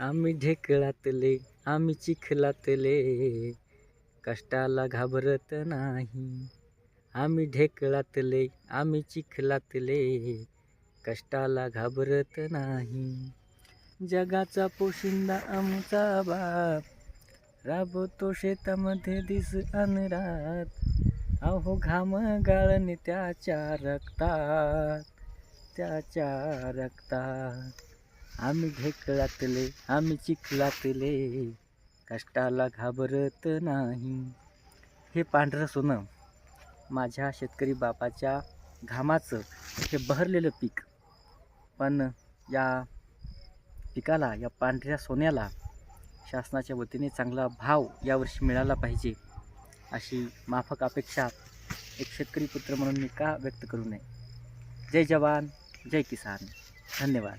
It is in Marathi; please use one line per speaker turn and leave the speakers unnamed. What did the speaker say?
आम्ही ढेकळातले आम्ही चिखलातले. कष्टाला घाबरत नाही. आम्ही ढेकळातले आम्ही चिखलातले. कष्टाला घाबरत नाही. जगाचा पोशिंदा आमचा बाप. राबवतो शेतामध्ये दिस अनरात अहो घाम गाळणे त्याच्या रक्तात त्याच्या रक्तात. आम्ही ढेकळातले आम्ही चिखलातले. कष्टाला घाबरत नाही. हे पांढरं सोनं माझ्या शेतकरी बापाच्या घामाचं हे बहरलेलं पीक. पण या पिकाला या पांढऱ्या सोन्याला शासनाच्या वतीने चांगला भाव यावर्षी मिळाला पाहिजे अशी माफक अपेक्षा एक शेतकरी पुत्र म्हणून मी का व्यक्त करू नये? जय जवान जय किसान. धन्यवाद.